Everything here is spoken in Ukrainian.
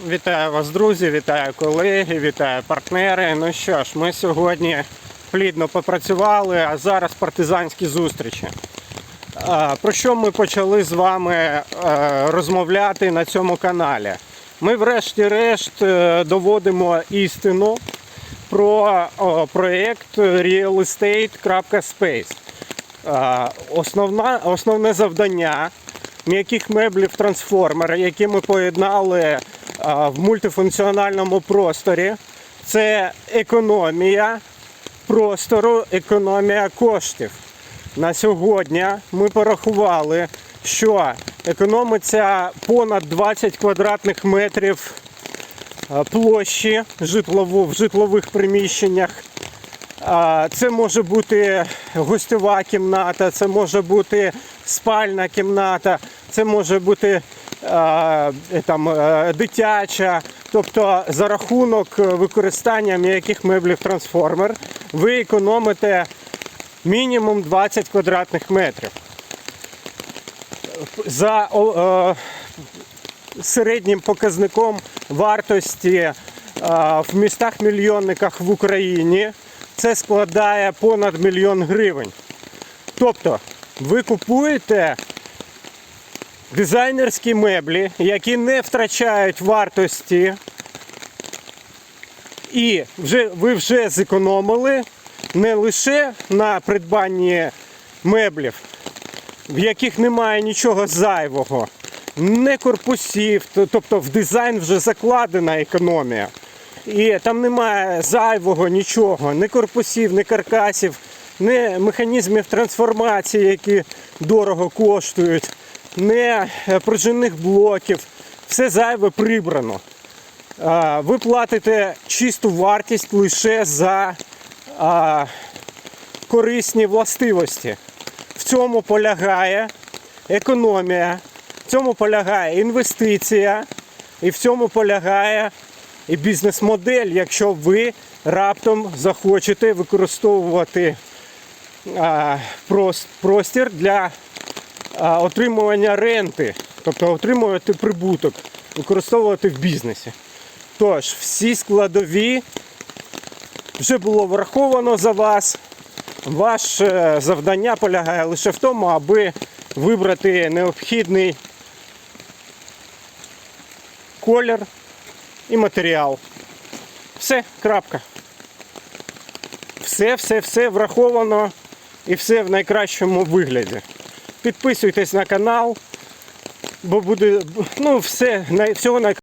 Вітаю вас, друзі, вітаю колеги, вітаю партнери. Ну що ж, ми сьогодні плідно попрацювали, а зараз партизанські зустрічі. Про що ми почали з вами е, розмовляти на цьому каналі? Ми, врешті-решт, е, доводимо істину про проєкт realestate.space. Основна, основне завдання м'яких меблів трансформера, які ми поєднали в мультифункціональному просторі, це економія простору, економія коштів. На сьогодні ми порахували, що економиться понад 20 квадратних метрів площі житлово- в житлових приміщеннях. Це може бути гостьова кімната, це може бути спальна кімната, це може бути там, е, дитяча. Тобто за рахунок використання м'яких меблів трансформер ви економите мінімум 20 квадратних метрів. За е, середнім показником вартості в містах-мільйонниках в Україні це складає понад мільйон гривень. Тобто ви купуєте дизайнерські меблі, які не втрачають вартості, і вже, ви вже зекономили не лише на придбанні меблів, в яких немає нічого зайвого, не корпусів, тобто в дизайн вже закладена економія. І там немає зайвого нічого, ні корпусів, ні каркасів, ні механізмів трансформації, які дорого коштують, ні е, пружинних блоків. Все зайве прибрано. Ви платите чисту вартість лише за корисні властивості. В цьому полягає економія, в цьому полягає інвестиція, і в цьому полягає і бізнес-модель, якщо ви раптом захочете використовувати простір для отримування ренти, тобто отримувати прибуток, використовувати в бізнесі. Тож, всі складові вже було враховано за вас. Ваше завдання полягає лише в тому, аби вибрати необхідний колір і матеріал. Все, крапка. Все, все, все враховано і все в найкращому вигляді. Підписуйтесь на канал, бо буде ну, все, всього найкращого.